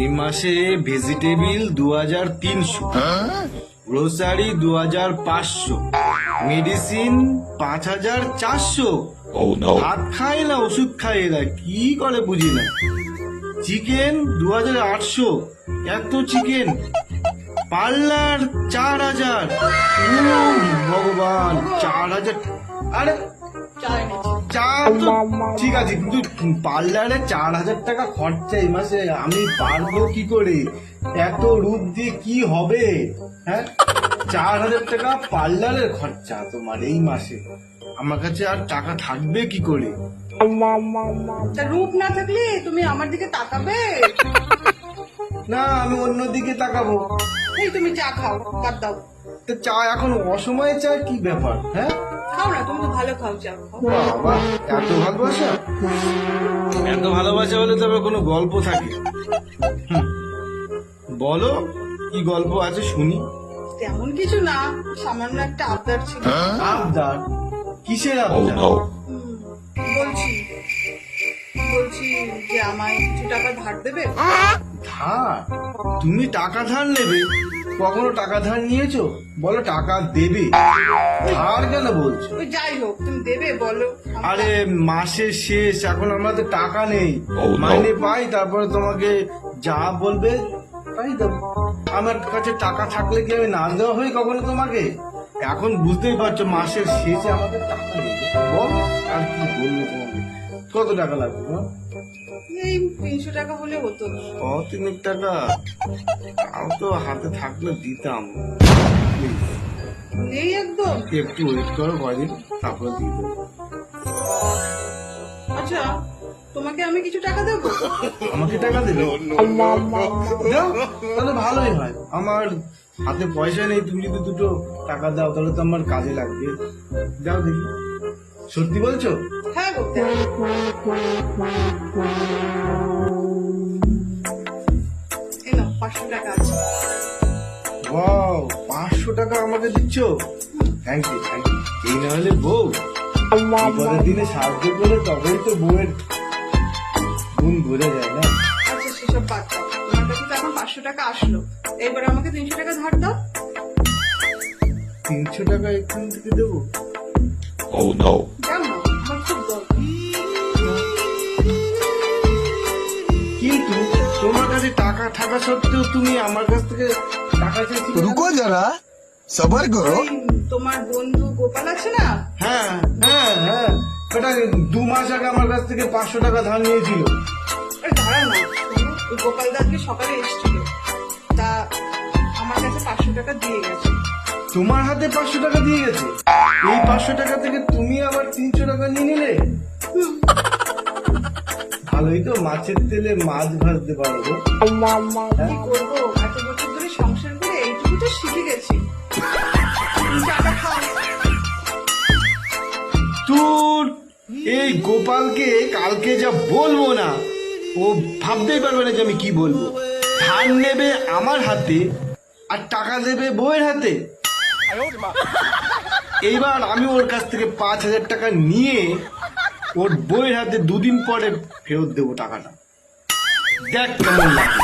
এই মাসে ভেজিটেবিল দু হাজার তিনশো গ্রোসারি দু হাজার পাঁচশো। মেডিসিন পাঁচ হাজার চারশো। Oh ভাত খায় না ওষুধ খায় এরা কি করে বুঝি না। চিকেন দু হাজার আটশো এত চিকেন। পার্লার চার হাজার। ভগবান চার হাজার। আরে চার তো ঠিক আছে কিন্তু পার্লারে চার হাজার টাকা খরচা এই মাসে আমি পারব কি করে? এত রূপ দিয়ে কি হবে? হ্যাঁ? চার হাজার টাকা পার্লারের খরচা তোমার এই মাসে। আমার কাছে আর টাকা থাকবে কি করে? তা রূপ না থাকলে তুমি আমার দিকে তাকাবে? না আমি অন্যদিকে তাকাবো। এই তুমি চা খাও বাদ দাও। তো চা এখন অসময়ে চা কি ব্যাপার হ্যাঁ? খাও না তুমি তো ভালো খাও চা বাবা এত ভালোবাসা? এত ভালোবাসা হলে তবে কোনো গল্প থাকে। বলো কি গল্প আছে শুনি। তেমন কিছু না সামান্য একটা আবদার ছিল। আবদার? কিসের Oh আবদার? বলছি বলছি যে আমায় কিছু টাকা ধার দেবে? ধার? তুমি টাকা ধার নেবে? কখনো টাকা ধার নিয়েছো? বলো টাকা দেবে। ধার কেন বলছো? ওই যাই হোক তুমি দেবে বলো। আরে মাসের শেষ এখন আমার তো টাকা নেই। Oh, মাইনে পাই তারপরে তোমাকে যা বলবে তাই দেবো আমার কাছে টাকা থাকলে কি আমি না দেওয়া হই কখনো তোমাকে? এখন বুঝতেই পারছ মাসের শেষে আমাদের টাকা নেই। বল আর কি বলব তোমাকে? কত টাকা লাগবে এই তিনশো টাকা হলে হতো। ছ তিনেক টাকা? তাও তো হাতে থাকলে দিতাম। নেই একদম। একটু ওয়েট করো কয়দিন তারপরে দিয়ে দেবো। আচ্ছা তোমাকে আমি কিছু টাকা দেবো? আমাকে টাকা দেবে? দাও তাহলে ভালোই হয়। আমার হাতে পয়সা নেই তুমি যদি দুটো টাকা দাও তাহলে তো আমার কাজে লাগবে। দাও দেখি। সত্যি বলছো? হ্যাঁ গো এই নাও পাঁচশো টাকা আছে। ওয়াও পাঁচশো টাকা আমাকে দিচ্ছ? থ্যাংক ইউ থ্যাংক ইউ এই না হলে বউ বিপদের দিনে সাহায্য করলে তবেই তো বউয়ের গুণ বোঝা যায় না? আচ্ছা সেসব বাদ দাও। তোমার কাছে তো এখন পাঁচশো টাকা আসলো। এবার আমাকে তিনশো টাকা ধার দাও। তিনশো টাকা এখান থেকে দেবো? Oh no. কিন্তু তোমার কাছে টাকা থাকা সত্ত্বেও তুমি আমার কাছ থেকে টাকা চাইছি রুকো যারা সবার করো তোমার বন্ধু গোপাল আছে না? হ্যাঁ হ্যাঁ হ্যাঁ। সেটা দু মাস আগে আমার কাছ থেকে পাঁচশো টাকা ধার নিয়েছিল। ধারা না গোপাল দাসকে সকালে এসেছিল। তা আমার কাছে পাঁচশো টাকা দিয়ে গেছে। তোমার হাতে পাঁচশো টাকা দিয়ে গেছে। এই পাঁচশো টাকা থেকে তুমি আবার তিনশো টাকা নিয়ে নিলে? ভালোই তো মাছের তেলে মাছ ভাজতে পারো গো। কি করব? এত বছর ধরে সংসার করে এইটুকু তো শিখে গেছি। তোর এই গোপালকে কালকে যা বলব না ও ভাবতেই পারবে না যে আমি কি বলব। ধার নেবে আমার হাতে আর টাকা দেবে বউয়ের হাতে। এইবার আমি ওর কাছ থেকে পাঁচ হাজার টাকা নিয়ে ওর বইয়ের হাতে দুদিন পরে ফেরত দেবো টাকাটা। দেখ কেমন লাগে